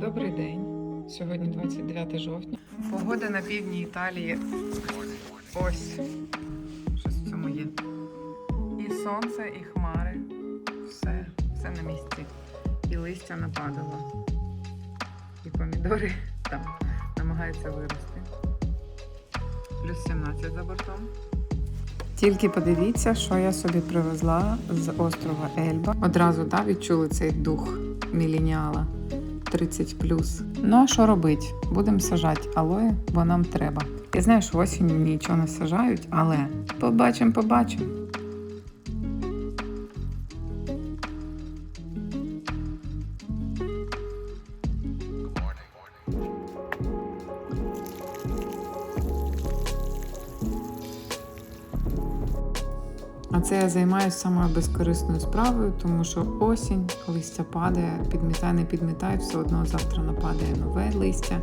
Добрий день. Сьогодні 29 жовтня. Погода на півдні Італії. Ось. Щось в цьому є. І сонце, і хмари. Все, все на місці. І листя нападало. І помідори там намагаються вирости. Плюс 17 за бортом. Тільки подивіться, що я собі привезла з острова Ельба. Одразу да, відчули цей дух міленіала 30 Ну а що робить? Будемо сажати алоє, бо нам треба. Я знаю, що осінню нічого не сажають, але побачимо, побачимо. А це я займаюся самою безкорисною справою, тому що осінь, листя падає, підмітай, не підмітай, все одно завтра нападає нове листя.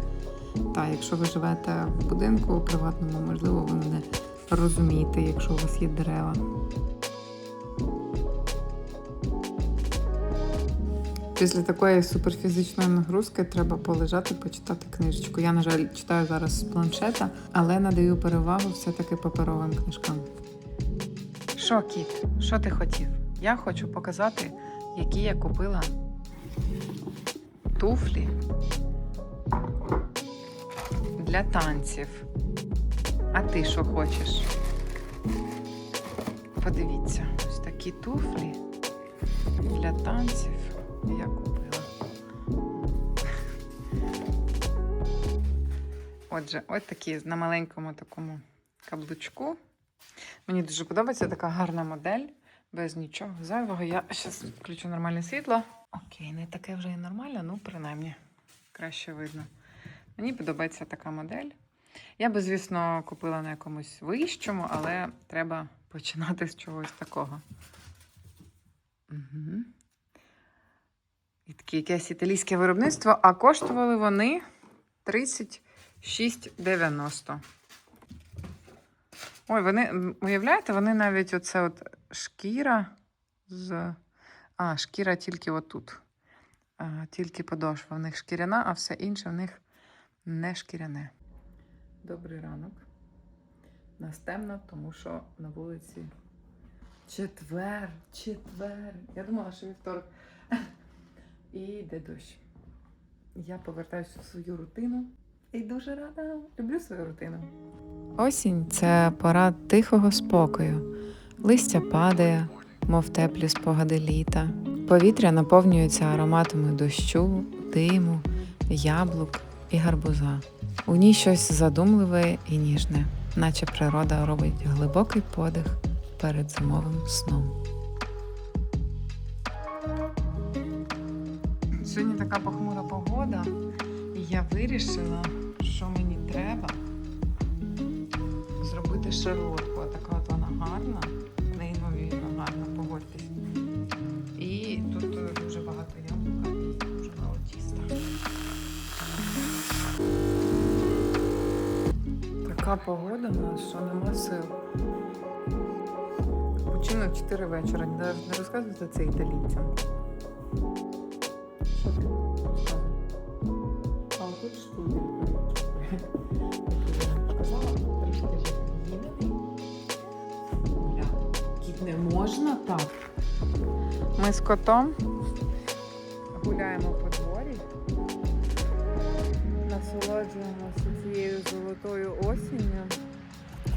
Та якщо ви живете в будинку приватному, можливо, ви мене розумієте, якщо у вас є дерева. Після такої суперфізичної нагрузки треба полежати, почитати книжечку. Я, на жаль, читаю зараз з планшета, але надаю перевагу все-таки паперовим книжкам. Що, кіт? Що ти хотів? Я хочу показати, які я купила туфлі для танців. А ти що хочеш? Подивіться, ось такі туфлі для танців я купила. Отже, ось такі на маленькому такому каблучку. Мені дуже подобається така гарна модель, без нічого зайвого. Я зараз включу нормальне світло. Окей, не таке вже і нормальне, ну принаймні краще видно. Мені подобається така модель. Я би, звісно, купила на якомусь вищому, але треба починати з чогось такого. Угу. І таке якесь італійське виробництво, а коштували вони 36,90. Ой, вони, уявляєте, вони навіть оце от шкіра з. А, шкіра тільки отут. А, тільки подошва. В них шкіряна, а все інше в них не шкіряне. Добрий ранок. Нас темно, тому що на вулиці четвер, четвер. Я думала, що вівторок. І йде дощ. Я повертаюся в свою рутину і дуже рада. Люблю свою рутину. Осінь це пора тихого спокою. Листя падає, мов теплі спогади літа. Повітря наповнюється ароматами дощу, диму, яблук і гарбуза. У ній щось задумливе і ніжне, наче природа робить глибокий подих перед зимовим сном. Сьогодні така похмура погода, і я вирішила, що мені треба зробити шарлотку. А така от вона гарна, неймовірно гарна, погодьтесь. І тут е, дуже багато яблука і дуже мало тіста. Така погода у нас, що нема сил. Починок 4 вечора. Не, розказуйте це італійцям. Що ти? Штуди. Кіт не можна так. Ми з котом гуляємо по дворі, насолоджуємося цією золотою осінню.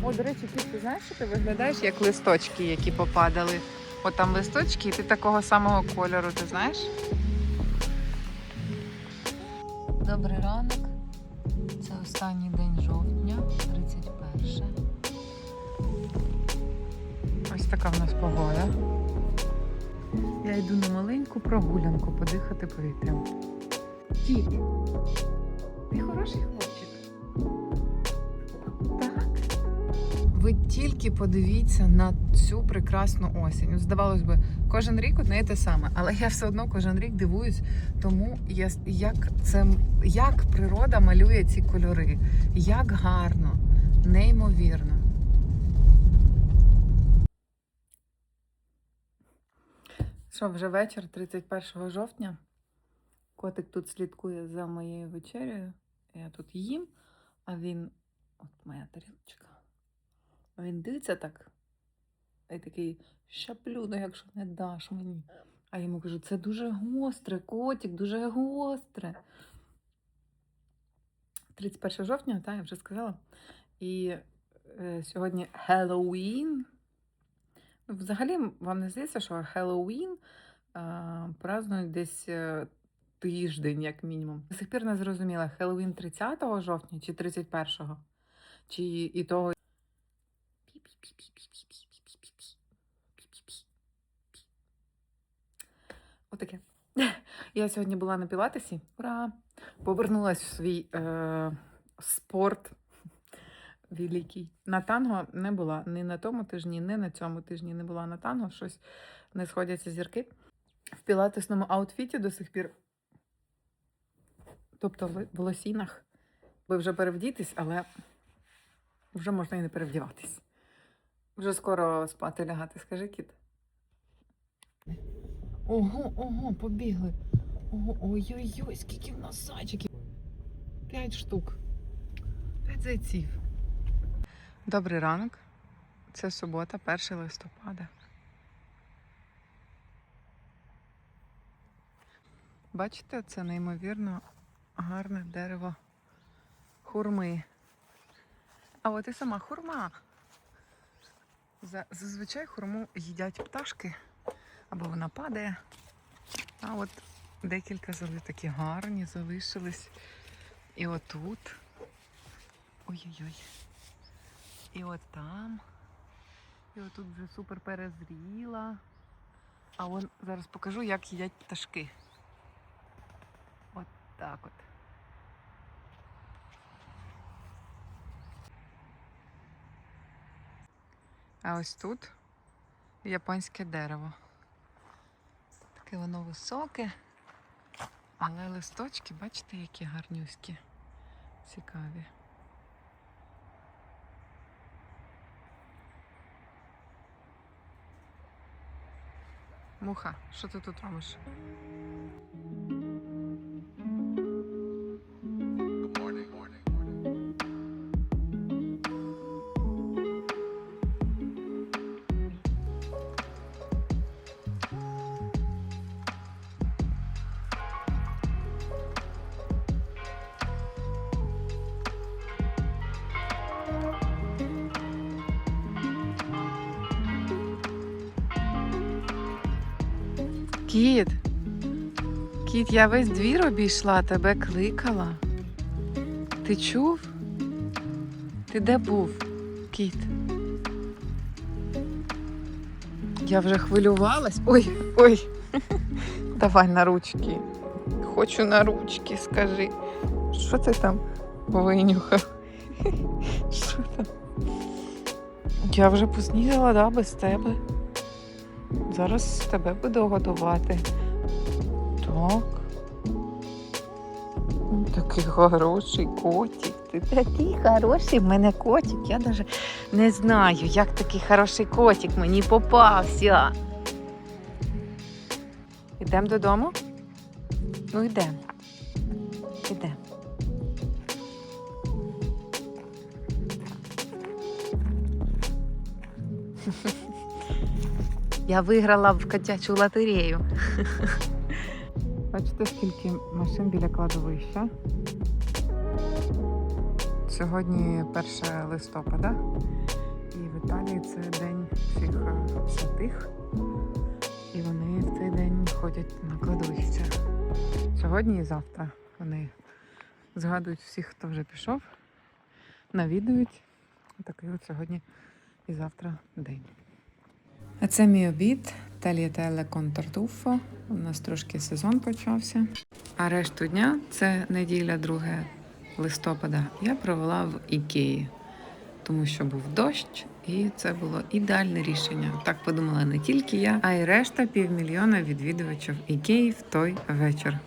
О, до речі, кіт, ти знаєш, що ти виглядаєш як листочки, які попадали. От там листочки, і ти такого самого кольору, ти знаєш? Добрий ранок. Останній день жовтня, 31. Ось така в нас погода. Я йду на маленьку прогулянку подихати повітрям. Кіт, ти хороший хлопчик. Так. Ви тільки подивіться на цю прекрасну осінь. Здавалось би, кожен рік одне і те саме, але я все одно кожен рік дивуюсь тому, я- як це як природа малює ці кольори, як гарно, неймовірно. Що, вже вечір, 31 жовтня. Котик тут слідкує за моєю вечерею. Я тут їм, а він. От моя тарілочка. Він дивиться так. І такий щаплю, ну якщо не даш мені. А йому кажу, це дуже гостре, котик, дуже гостре. 31 жовтня, так, я вже сказала. І е, сьогодні Хеллоуін. Ну, Взагалі, вам не здається, що Хеллоуін е, празднують десь е, тиждень, як мінімум. До сих пір не зрозуміла, Хеллоуін 30 жовтня чи 31-го? Чи і того. Отаке. Я сьогодні була на пілатесі. Ура! Повернулась в свій е, спорт великий. На танго не була ні на тому тижні, ні на цьому тижні не була на танго. Щось не сходяться зірки. В пілатесному аутфіті до сих пір. Тобто в лосінах. Ви вже перевдітесь, але вже можна і не перевдіватись. Вже скоро спати лягати, скажи кіт. Ого, ого, побігли. Ого, ой-ой-ой, скільки в нас зайчиків. П'ять штук. П'ять зайців. Добрий ранок. Це субота, 1 листопада. Бачите, це неймовірно гарне дерево хурми. А от і сама хурма. Зазвичай хурму їдять пташки, або вона падає. А от декілька зали такі гарні залишились. І отут. Ой-ой-ой. І от там. І отут вже супер перезріла. А вон зараз покажу, як їдять пташки. От так от. А ось тут японське дерево. Таке воно високе, але листочки, бачите, які гарнюські, цікаві. Муха, що ти тут робиш? Кіт. Кіт, я весь двір обійшла, тебе кликала. Ти чув? Ти де був, кіт? Я вже хвилювалась. Ой, ой. Давай на ручки. Хочу на ручки, скажи. Що ти там винюхав? Що там? Я вже поснідала, да, без тебе. Зараз тебе буду годувати. Так. Такий хороший котик. Ти такий хороший в мене котик. Я навіть не знаю, як такий хороший котик мені попався. Ідемо додому? Ну, йдемо. Ідемо. Я виграла в котячу лотерею. Бачите, скільки машин біля кладовища. Сьогодні 1 листопада. І в Італії це день всіх е, святих. І вони в цей день ходять на кладовище. Сьогодні і завтра вони згадують всіх, хто вже пішов, навідують. Такий от сьогодні і завтра день. А це мій обід Тальєтеле Контартуфо. У нас трошки сезон почався. А решту дня це неділя 2 листопада. Я провела в Ікеї, тому що був дощ, і це було ідеальне рішення. Так подумала не тільки я, а й решта півмільйона відвідувачів Ікеї в той вечір.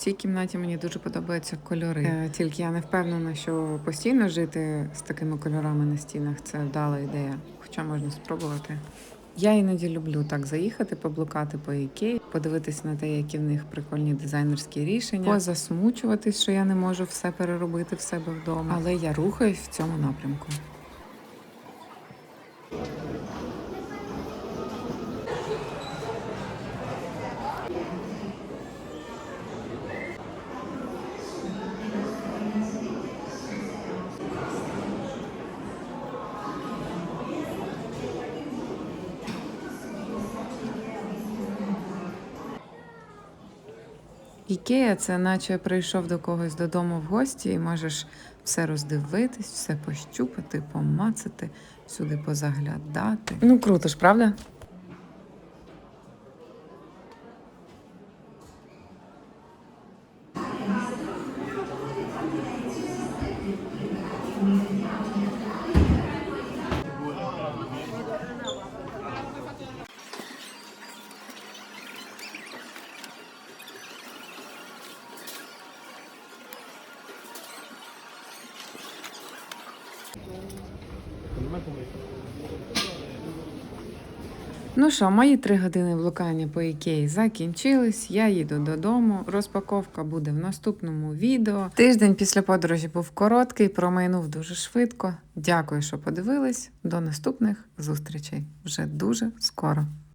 Цій кімнаті мені дуже подобаються кольори. Е, Тільки я не впевнена, що постійно жити з такими кольорами на стінах це вдала ідея. Хоча можна спробувати. Я іноді люблю так заїхати, поблукати по Ікеї, подивитися на те, які в них прикольні дизайнерські рішення, позасмучуватись, що я не можу все переробити в себе вдома. Але я рухаюсь в цьому напрямку. Ікея це наче прийшов до когось додому в гості і можеш все роздивитись, все пощупати, помацати, всюди позаглядати. Ну круто ж, правда? Ну що, мої три години блукання по Ікеї закінчились. Я їду додому. Розпаковка буде в наступному відео. Тиждень після подорожі був короткий, промайнув дуже швидко. Дякую, що подивились. До наступних зустрічей вже дуже скоро.